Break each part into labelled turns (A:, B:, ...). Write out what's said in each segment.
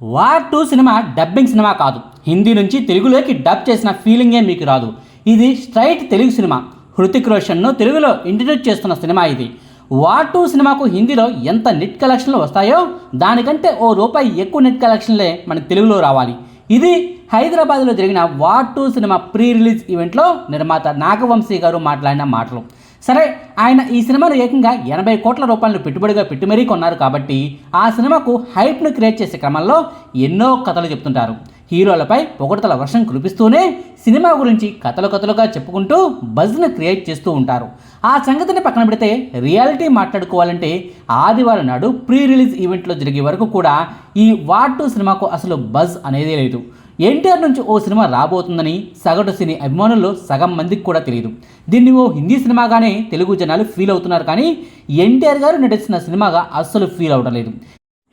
A: War two సినిమా dubbing సినిమా కాదు. హిందీ నుంచి తెలుగులోకి డబ్ చేసిన ఫీలింగే మీకు రాదు. ఇది స్ట్రైట్ తెలుగు సినిమా. హృతిక్ రోషన్ను తెలుగులో ఇంట్రడ్యూస్ చేస్తున్న సినిమా ఇది. వార్ టూ సినిమాకు హిందీలో ఎంత నెట్ కలెక్షన్లు వస్తాయో దానికంటే ఓ రూపాయి ఎక్కువ నెట్ కలెక్షన్లే మన తెలుగులో రావాలి. ఇది హైదరాబాద్లో జరిగిన వార్ టూ సినిమా ప్రీ రిలీజ్ ఈవెంట్లో నిర్మాత నాగవంశీ గారు మాట్లాడిన మాటలు. సరే ఆయన ఈ సినిమాను ఏకంగా ఎనభై కోట్ల రూపాయలను పెట్టుబడిగా పెట్టి మరీ కొన్నారు కాబట్టి ఆ సినిమాకు హైప్ను క్రియేట్ చేసే క్రమంలో ఎన్నో కథలు చెప్తుంటారు. హీరోలపై పొగడతల వర్షం కురిపిస్తూనే సినిమా గురించి కథలు కథలుగా చెప్పుకుంటూ బజ్ను క్రియేట్ చేస్తూ ఉంటారు. ఆ సంగతిని పక్కన పెడితే రియాలిటీ మాట్లాడుకోవాలంటే ఆదివారం నాడు ప్రీ రిలీజ్ ఈవెంట్లో జరిగే వరకు కూడా ఈ వార్ టూ సినిమాకు అసలు బజ్ అనేదే లేదు. ఎన్టీఆర్ నుంచి ఓ సినిమా రాబోతుందని సగటు సినీ అభిమానుల్లో సగం మందికి కూడా తెలియదు దీన్ని ఓ హిందీ సినిమాగానే తెలుగు జనాలు ఫీల్ అవుతున్నారు కానీ ఎన్టీఆర్ గారు నటిస్తున్న సినిమాగా అస్సలు ఫీల్ అవడం లేదు.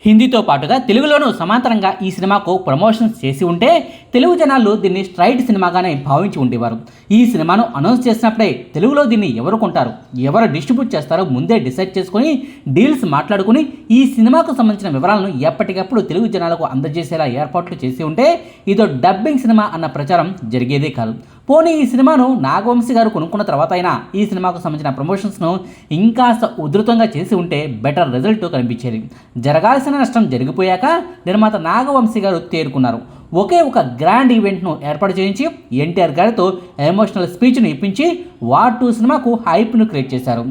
A: హిందీతో పాటుగా తెలుగులోనూ సమాంతరంగా ఈ సినిమాకు ప్రమోషన్స్ చేసి ఉంటే తెలుగు జనాలు దీన్ని స్ట్రైట్ సినిమాగానే భావించి ఉండేవారు. ఈ సినిమాను అనౌన్స్ చేసినప్పుడే తెలుగులో దీన్ని ఎవరు కొంటారు ఎవరు డిస్ట్రిబ్యూట్ చేస్తారో ముందే డిసైడ్ చేసుకొని డీల్స్ మాట్లాడుకుని ఈ సినిమాకు సంబంధించిన వివరాలను ఎప్పటికప్పుడు తెలుగు జనాలకు అందజేసేలా ఏర్పాట్లు చేసి ఉంటే ఇదో డబ్బింగ్ సినిమా అన్న ప్రచారం జరిగేదే కాదు. పోనీ ఈ సినిమాను నాగవంశీ గారు కొనుక్కున్న తర్వాత అయినా ఈ సినిమాకు సంబంధించిన ప్రమోషన్స్ను ఇంకాస్త ఉధృతంగా చేసి ఉంటే బెటర్ రిజల్ట్ కనిపించేది. జరగాల్సిన నష్టం జరిగిపోయాక నిర్మాత నాగవంశీ గారు తేరుకున్నారు. ఒకే ఒక గ్రాండ్ ఈవెంట్ను ఏర్పాటు చేయించి ఎన్టీఆర్ గారితో ఎమోషనల్ స్పీచ్ను ఇప్పించి వార్ టూ సినిమాకు హైప్ను క్రియేట్ చేశారు.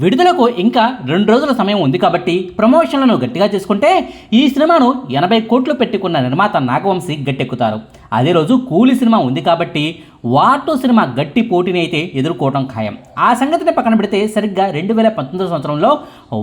A: విడుదలకు ఇంకా రెండు రోజుల సమయం ఉంది కాబట్టి ప్రమోషన్లను గట్టిగా చేసుకుంటే ఈ సినిమాను ఎనభై కోట్లు పెట్టుకున్న నిర్మాత నాగవంశీ గట్టెక్కుతారు. అదే రోజు కూలి సినిమా ఉంది కాబట్టి వాటో సినిమా గట్టి పోటీని అయితే ఎదుర్కోవడం ఖాయం. ఆ సంగతిని పక్కన పెడితే సరిగ్గా రెండు వేల పంతొమ్మిది సంవత్సరంలో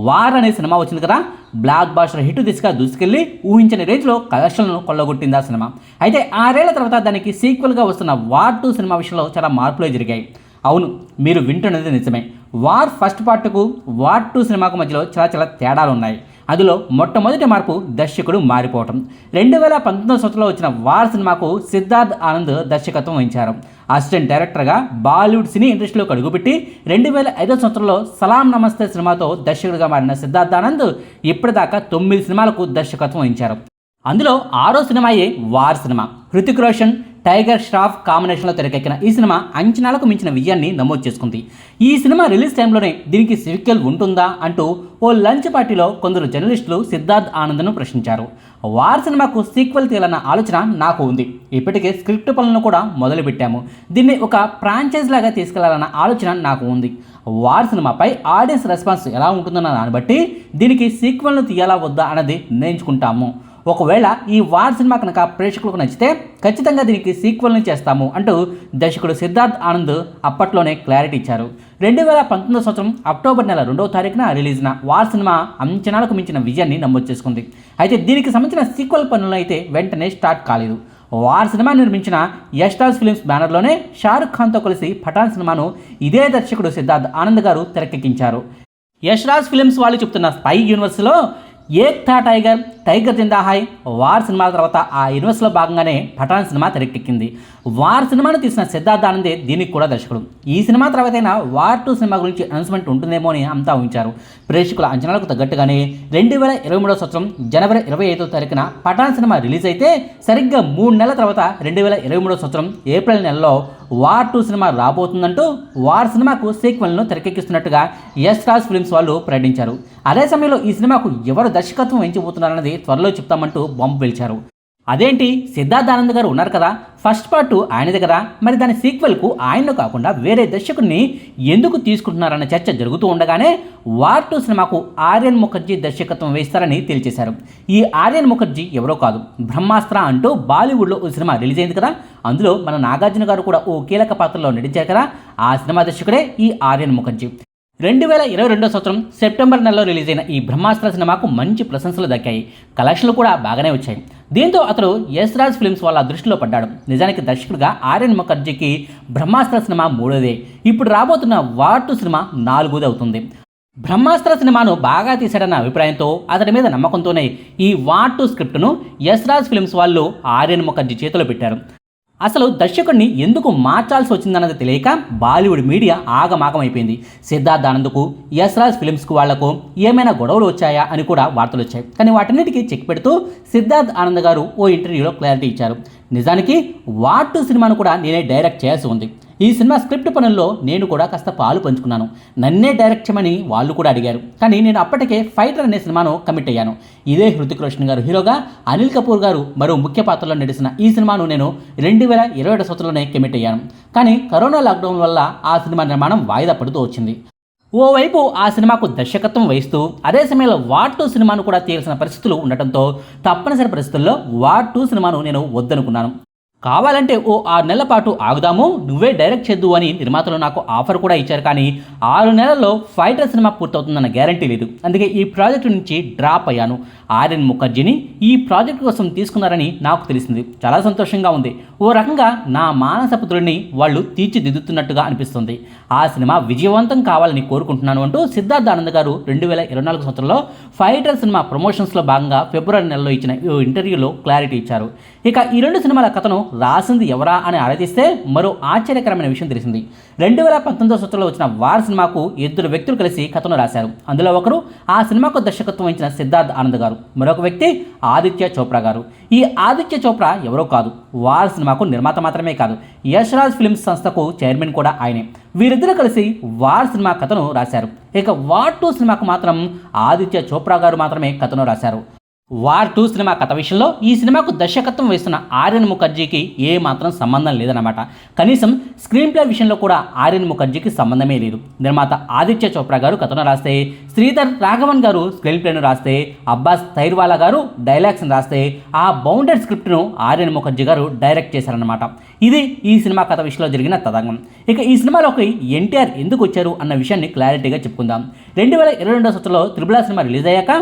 A: వార్ అనే సినిమా వచ్చింది కదా. బ్లాక్ బాస్టర్ హిట్ దిశగా దూసుకెళ్ళి ఊహించని రేంజ్లో కలెక్షన్లను కొల్లగొట్టింది ఆ సినిమా. అయితే ఆరేళ్ళ తర్వాత దానికి సీక్వెల్గా వస్తున్న వార్ టూ సినిమా విషయంలో చాలా మార్పులే జరిగాయి. అవును మీరు వింటున్నది నిజమే. వార్ ఫస్ట్ పార్ట్కు వార్ టూ సినిమాకు మధ్యలో చాలా చాలా తేడాలు ఉన్నాయి. అందులో మొట్టమొదటి మార్పు దర్శకుడు మారిపోవటం. రెండు వేల పంతొమ్మిది సంవత్సరంలో వచ్చిన వార్ సినిమాకు సిద్ధార్థ్ ఆనంద్ దర్శకత్వం వహించారు. అసిస్టెంట్ డైరెక్టర్గా బాలీవుడ్ సినీ ఇండస్ట్రీలోకి అడుగుపెట్టి రెండు వేల ఐదో సంవత్సరంలో సలాం నమస్తే సినిమాతో దర్శకుడిగా మారిన సిద్ధార్థ్ ఆనంద్ ఇప్పటిదాకా తొమ్మిది సినిమాలకు దర్శకత్వం వహించారు. అందులో ఆరో సినిమాయే వార్ సినిమా. హృతిక్ రోషన్ టైగర్ ష్రాఫ్ కాంబినేషన్లో తెరకెక్కిన ఈ సినిమా అంచనాలకు మించిన విజయాన్ని నమోదు చేసుకుంది. ఈ సినిమా రిలీజ్ టైంలోనే దీనికి సివిక్వెల్ ఉంటుందా అంటూ ఓ లంచ్ పార్టీలో కొందరు జర్నలిస్టులు సిద్ధార్థ్ ఆనంద్ను ప్రశ్నించారు. వార్ సినిమాకు సీక్వెల్ తీయాలన్న ఆలోచన నాకు ఉంది. ఇప్పటికే స్క్రిప్ట్ పనులను కూడా మొదలుపెట్టాము. దీన్ని ఒక ఫ్రాంచైజ్ లాగా తీసుకెళ్ళాలన్న ఆలోచన నాకు ఉంది. వార్ సినిమాపై ఆడియన్స్ రెస్పాన్స్ ఎలా ఉంటుందన్న దాన్ని బట్టి దీనికి సీక్వెల్ను తీయాలా వద్దా అన్నది నిర్ణయించుకుంటాము. ఒకవేళ ఈ వార్ సినిమా కనుక ప్రేక్షకులకు నచ్చితే ఖచ్చితంగా దీనికి సీక్వెల్ని చేస్తాము అంటూ దర్శకుడు సిద్ధార్థ్ ఆనంద్ అప్పట్లోనే క్లారిటీ ఇచ్చారు. రెండు వేల పంతొమ్మిదో సంవత్సరం అక్టోబర్ నెల రెండవ తారీఖున రిలీజ్న వార్ సినిమా అంచనాలకు మించిన విజయాన్ని నమోదు చేసుకుంది. అయితే దీనికి సంబంధించిన సీక్వెల్ పనులు అయితే వెంటనే స్టార్ట్ కాలేదు. వార్ సినిమా నిర్మించిన యష్టాజ్ ఫిలిమ్స్ బ్యానర్లోనే షారుఖ్ ఖాన్తో కలిసి పఠాన్ సినిమాను ఇదే దర్శకుడు సిద్ధార్థ్ ఆనంద్ గారు తెరకెక్కించారు. యష్రాజ్ ఫిలిమ్స్ వాళ్ళు చెప్తున్న spy యూనివర్స్లో Ek Tha Tiger Tiger Zinda Hai War సినిమాల తర్వాత ఆ యూనివర్స్లో భాగంగానే పఠాన్ సినిమా తెరకెక్కింది. వార్ సినిమాను తీసిన సిద్ధార్థ ఆనందే దీనికి కూడా దర్శకుడు. ఈ సినిమా తర్వాతైనా వార్ టూ సినిమా గురించి అనౌన్స్మెంట్ ఉంటుందేమో అని అంతా ఊహించారు. ప్రేక్షకుల అంచనాలకు తగ్గట్టుగానే రెండు వేల ఇరవై మూడో సంవత్సరం జనవరి ఇరవై ఐదో తారీఖున పఠాన్ సినిమా రిలీజ్ అయితే సరిగ్గా మూడు నెలల తర్వాత రెండు వేల ఇరవై మూడో సంవత్సరం ఏప్రిల్ నెలలో వార్ టూ సినిమా రాబోతుందంటూ వార్ సినిమాకు సీక్వెల్ను తెరకెక్కిస్తున్నట్టుగా యశ్ రాజ్ ఫిల్మ్స్ వాళ్ళు ప్రకటించారు. అదే సమయంలో ఈ సినిమాకు ఎవరు దర్శకత్వం వహించబోతున్నారన్నది త్వరలో చెప్తామంటూ బాంబు పిలిచారు. అదేంటి? సిద్ధార్థ ఆనంద్ గారు ఉన్నారు కదా? ఫస్ట్ పార్ట్ ఆయనది కదా? మరి దాని సీక్వెల్కు ఆయన్ను కాకుండా వేరే దర్శకుడిని ఎందుకు తీసుకుంటున్నారన్న చర్చ జరుగుతూ ఉండగానే వార్ టూ సినిమాకు ఆర్యన్ ముఖర్జీ దర్శకత్వం వేస్తారని తేల్చేశారు ఈ ఆర్యన్ ముఖర్జీ ఎవరో కాదు. బ్రహ్మాస్త్ర అంటూ బాలీవుడ్లో ఓ సినిమా రిలీజ్ అయింది కదా? అందులో మన నాగార్జున గారు కూడా ఓ కీలక పాత్రలో నటించారు కదా? ఆ సినిమా దర్శకుడే ఈ ఆర్యన్ ముఖర్జీ. రెండు వేల ఇరవై రెండో సంవత్సరం సెప్టెంబర్ నెలలో రిలీజ్ అయిన ఈ బ్రహ్మాస్త్ర సినిమాకు మంచి ప్రశంసలు దక్కాయి. కలెక్షన్లు కూడా బాగానే వచ్చాయి. దీంతో అతడు యశ్ రాజ్ ఫిల్మ్స్ వాళ్ళ దృష్టిలో పడ్డాడు. నిజానికి దర్శకుడిగా ఆర్యన్ ముఖర్జీకి బ్రహ్మాస్త్ర సినిమా మూడోదే. ఇప్పుడు రాబోతున్న వాటు సినిమా నాలుగోది అవుతుంది. బ్రహ్మాస్త్ర సినిమాను బాగా తీశాడన్న అభిప్రాయంతో అతడి మీద నమ్మకంతోనే ఈ వాటు స్క్రిప్ట్ను యశ్ రాజ్ ఫిల్మ్స్ వాళ్ళు ఆర్యన్ ముఖర్జీ చేతిలో పెట్టారు. అసలు దర్శకుడిని ఎందుకు మార్చాల్సి వచ్చిందన్నది తెలియక బాలీవుడ్ మీడియా ఆగమాగమైపోయింది. సిద్ధార్థ్ ఆనంద్కు యశ్రాజ్ ఫిలిమ్స్కు వాళ్ళకు ఏమైనా గొడవలు వచ్చాయా అని కూడా వార్తలు వచ్చాయి. కానీ వాటన్నిటికీ చెక్ పెడుతూ సిద్ధార్థ్ ఆనంద్ గారు ఓ ఇంటర్వ్యూలో క్లారిటీ ఇచ్చారు. నిజానికి వార్ టూ సినిమాను కూడా నేనే డైరెక్ట్ చేయాల్సి ఉంది. ఈ సినిమా స్క్రిప్ట్ పనుల్లో నేను కూడా కాస్త పాలు పంచుకున్నాను. నన్నే డైరెక్ట్ చేయమని వాళ్ళు కూడా అడిగారు. కానీ నేను అప్పటికే ఫైటర్ అనే సినిమాను కమిట్ అయ్యాను. ఇదే హృతిక్ రోషన్ గారు హీరోగా అనిల్ కపూర్ గారు మరో ముఖ్య పాత్రలో నడిచిన ఈ సినిమాను నేను రెండు వేల ఇరవై ఏడు సంవత్సరంలోనే కమిట్ అయ్యాను. కానీ కరోనా లాక్డౌన్ వల్ల ఆ సినిమా నిర్మాణం వాయిదా పడుతూ వచ్చింది. ఓవైపు ఆ సినిమాకు దర్శకత్వం వహిస్తూ అదే సమయంలో వార్ టూ సినిమాను కూడా తీయాల్సిన పరిస్థితులు ఉండటంతో తప్పనిసరి పరిస్థితుల్లో వార్ టూ సినిమాను నేను వద్దనుకున్నాను. కావాలంటే ఓ ఆరు నెలల పాటు ఆగుదాము నువ్వే డైరెక్ట్ చేద్దు అని నిర్మాతలు నాకు ఆఫర్ కూడా ఇచ్చారు కానీ ఆరు నెలల్లో ఫైటర్ సినిమా పూర్తవుతుందన్న గ్యారంటీ లేదు. అందుకే ఈ ప్రాజెక్టు నుంచి డ్రాప్ అయ్యాను. ఆర్యన్ ముఖర్జీని ఈ ప్రాజెక్ట్ కోసం తీసుకున్నారని నాకు తెలిసింది. చాలా సంతోషంగా ఉంది. ఓ రకంగా నా మానసపుత్రుడిని వాళ్ళు తీర్చిదిద్దుతున్నట్టుగా అనిపిస్తుంది. ఆ సినిమా విజయవంతం కావాలని కోరుకుంటున్నాను అంటూ సిద్ధార్థ ఆనంద్ గారు రెండు వేల ఇరవై నాలుగు సంవత్సరంలో ఫైటర్ సినిమా ప్రమోషన్స్లో భాగంగా ఫిబ్రవరి నెలలో ఇచ్చిన ఓ ఇంటర్వ్యూలో క్లారిటీ ఇచ్చారు. ఇక ఈ రెండు సినిమాల కథను రాసింది ఎవరా అని ఆరాధిస్తే మరో ఆశ్చర్యకరమైన విషయం తెలిసింది. రెండు వేల పంతొమ్మిదో సంవత్సరంలో వచ్చిన వార్ సినిమాకు ఇద్దరు వ్యక్తులు కలిసి కథను రాశారు. అందులో ఒకరు ఆ సినిమాకు దర్శకత్వం వహించిన సిద్ధార్థ్ ఆనంద్ గారు. మరొక వ్యక్తి ఆదిత్య చోప్రా గారు. ఈ ఆదిత్య చోప్రా ఎవరో కాదు. వార్ సినిమాకు నిర్మాత మాత్రమే కాదు. యశ్రాజ్ ఫిల్మ్స్ సంస్థకు చైర్మన్ కూడా ఆయనే. వీరిద్దరూ కలిసి వార్ సినిమా కథను రాశారు. ఇక వార్ టూ సినిమాకు మాత్రం ఆదిత్య చోప్రా గారు మాత్రమే కథను రాశారు. వార్ టూ సినిమా కథ విషయంలో ఈ సినిమాకు దర్శకత్వం వహిస్తున్న ఆర్యన్ ముఖర్జీకి ఏ మాత్రం సంబంధం లేదన్నమాట. కనీసం స్క్రీన్ ప్లే విషయంలో కూడా ఆర్యన్ ముఖర్జీకి సంబంధమే లేదు. నిర్మాత ఆదిత్య చోప్రా గారు కథను రాస్తే శ్రీధర్ రాఘవన్ గారు స్క్రీన్ ప్లేను రాస్తే అబ్బాస్ తైర్వాలా గారు డైలాగ్స్ని రాస్తే ఆ బౌండెడ్ స్క్రిప్ట్ను ఆర్యన్ ముఖర్జీ గారు డైరెక్ట్ చేశారన్నమాట. ఇది ఈ సినిమా కథ విషయంలో జరిగిన తదంగం ఇక ఈ సినిమాలోకి ఎన్టీఆర్ ఎందుకు వచ్చారు అన్న విషయాన్ని క్లారిటీగా చెప్పుకుందాం. రెండు వేల ఇరవై రెండో సంవత్సరంలో త్రిబుల సినిమా రిలీజ్ అయ్యాక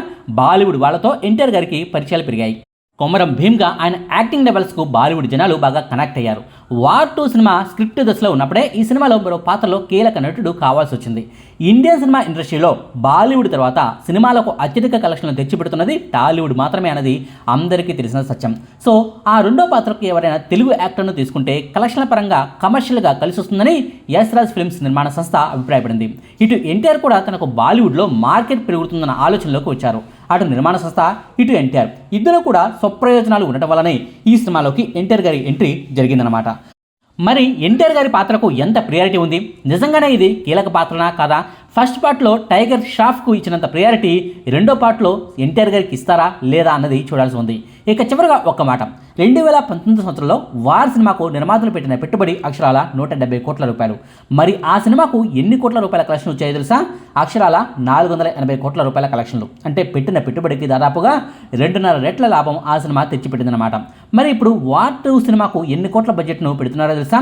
A: బాలీవుడ్ వాళ్ళతో ఎన్టీఆర్ గారికి పరిచయాలు పెరిగాయి. కొమరం భీమ్గా ఆయన యాక్టింగ్ లెవెల్స్కు బాలీవుడ్ జనాలు బాగా కనెక్ట్ అయ్యారు. వార్ టూ సినిమా స్క్రిప్ట్ దశలో ఉన్నప్పుడే ఈ సినిమాలో మరో పాత్రలో కీలక నటుడు కావాల్సి వచ్చింది. ఇండియన్ సినిమా ఇండస్ట్రీలో బాలీవుడ్ తర్వాత సినిమాలకు అత్యధిక కలెక్షన్లు తెచ్చిపెడుతున్నది టాలీవుడ్ మాత్రమే అన్నది అందరికీ తెలిసిన సత్యం. సో ఆ రెండో పాత్రకు ఎవరైనా తెలుగు యాక్టర్ను తీసుకుంటే కలెక్షన్ల పరంగా కమర్షియల్గా కలిసి వస్తుందని యశ్రాజ్ ఫిల్మ్స్ నిర్మాణ సంస్థ అభిప్రాయపడింది. ఇటు ఎన్టీఆర్ కూడా తనకు బాలీవుడ్లో మార్కెట్ పెరుగుతుందన్న ఆలోచనలోకి వచ్చారు. అటు నిర్మాణ సంస్థ ఇటు ఎన్టీఆర్. ఇద్దరు కూడా స్వప్రయోజనాలు ఉండటం వల్లనే ఈ సినిమాలోకి ఎన్టీఆర్ గారి ఎంట్రీ జరిగిందనమాట మరి ఎన్టీఆర్ గారి పాత్రకు ఎంత ప్రియారిటీ ఉంది? నిజంగానే ఇది కీలక పాత్రనా కాదా? ఫస్ట్ పార్ట్లో టైగర్ షాఫ్కు ఇచ్చినంత ప్రియారిటీ రెండో పార్ట్లో ఎన్టీఆర్ గారికి ఇస్తారా లేదా అన్నది చూడాల్సి ఉంది. ఇక చివరిగా ఒక్క మాట. రెండు వేల పంతొమ్మిది సంవత్సరంలో వార్ సినిమాకు నిర్మాతలు పెట్టిన పెట్టుబడి అక్షరాల నూట డెబ్బై కోట్ల రూపాయలు. మరి ఆ సినిమాకు ఎన్ని కోట్ల రూపాయల కలెక్షన్ వచ్చాయో తెలుసా? అక్షరాల నాలుగు వందల ఎనభై కోట్ల రూపాయల కలెక్షన్లు అంటే పెట్టిన పెట్టుబడికి దాదాపుగా రెండున్నర రెట్ల లాభం ఆ సినిమా తెచ్చిపెట్టిందన్నమాట. మరి ఇప్పుడు వార్ టూ సినిమాకు ఎన్ని కోట్ల బడ్జెట్ను పెడుతున్నారో తెలుసా?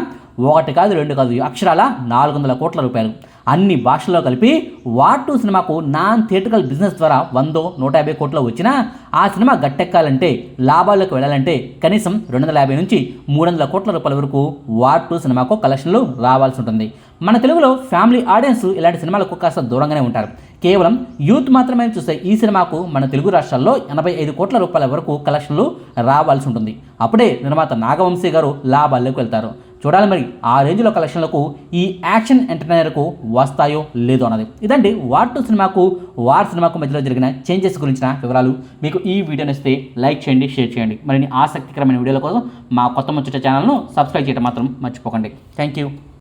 A: ఒకటి కాదు రెండు కాదు అక్షరాల నాలుగు వందల కోట్ల రూపాయలు. అన్ని భాషల్లో కలిపి వార్ టూ సినిమాకు నాన్ థియేటర్కల్ బిజినెస్ ద్వారా వందో నూట యాభై కోట్లు వచ్చినా ఆ సినిమా గట్టెక్కాలంటే లాభాల్లోకి వెళ్ళాలంటే కనీసం రెండు వందల యాభై నుంచి మూడు వందల కోట్ల రూపాయల వరకు వార్ టూ సినిమాకు కలెక్షన్లు రావాల్సి ఉంటుంది. మన తెలుగులో ఫ్యామిలీ ఆడియన్స్ ఇలాంటి సినిమాలకు కాస్త దూరంగానే ఉంటారు. కేవలం యూత్ మాత్రమే చూసే ఈ సినిమాకు మన తెలుగు రాష్ట్రాల్లో ఎనభై ఐదు కోట్ల రూపాయల వరకు కలెక్షన్లు రావాల్సి ఉంటుంది. అప్పుడే నిర్మాత నాగవంశీ గారు లాభాల్లోకి వెళ్తారు. చూడాలి మరి ఆ రేంజ్లో కలెక్షన్లకు ఈ యాక్షన్ ఎంటర్టైనర్కు వస్తాయో లేదో అన్నది. ఇదండి వార్ టూ సినిమాకు వార్ సినిమాకు మధ్యలో జరిగిన చేంజెస్ గురించిన వివరాలు. మీకు ఈ వీడియో నచ్చితే లైక్ చేయండి షేర్ చేయండి. మరిన్ని ఆసక్తికరమైన వీడియోల కోసం మా కొత్త ముచ్చట ఛానల్ను సబ్స్క్రైబ్ చేయడం మాత్రం మర్చిపోకండి. Thank you